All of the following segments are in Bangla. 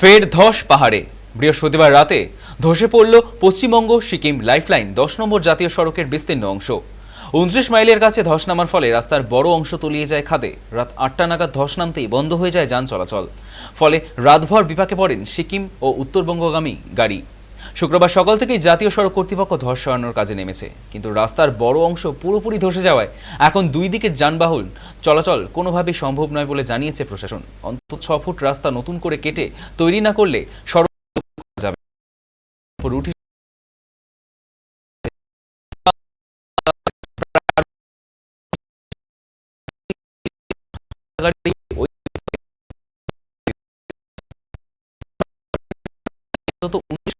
ফের ধস পাহাড়ে। বৃহস্পতিবার রাতে ধসে পড়ল পশ্চিমবঙ্গ, সিকিম লাইফলাইন, দশ নম্বর জাতীয় সড়কের বিস্তীর্ণ অংশ। উনত্রিশ মাইলের কাছে ধস নামার ফলে রাস্তার বড় অংশ তলিয়ে যায় খাদে। রাত আটটা নাগাদ ধস নামতেই বন্ধ হয়ে যায় যান চলাচল। ফলে রাতভর বিপাকে পড়েন সিকিম ও উত্তরবঙ্গগামী গাড়ি। শুক্রবার সকাল থেকেই জাতীয় সড়ক কর্তৃপক্ষ ধস সরানোর কাজে নেমেছে। কিন্তু রাস্তার বড় অংশ পুরোপুরি ধসে যাওয়ায় এখন দুই দিকের যানবাহন চলাচল কোনোভাবেই সম্ভব নয় বলে জানিয়েছে প্রশাসন। অন্তত ছ ফুট রাস্তা নতুন করে কেটে তৈরি না করলে সড়ক যাবে। উনিশ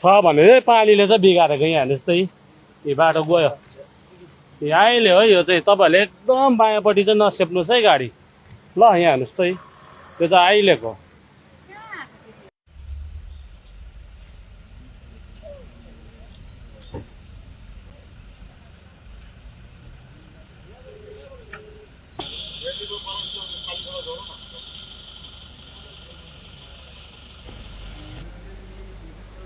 छ भने चाहिँ पानीले चाहिँ बिगारेको यहाँ जस्तै यो बाटो गयो। अहिले हो यो चाहिँ तपाईँहरूले एकदम बायाँपट्टि चाहिँ नसेप्नुहोस् है गाडी। ल यहाँ हेर्नुहोस् त त्यो चाहिँ अहिलेको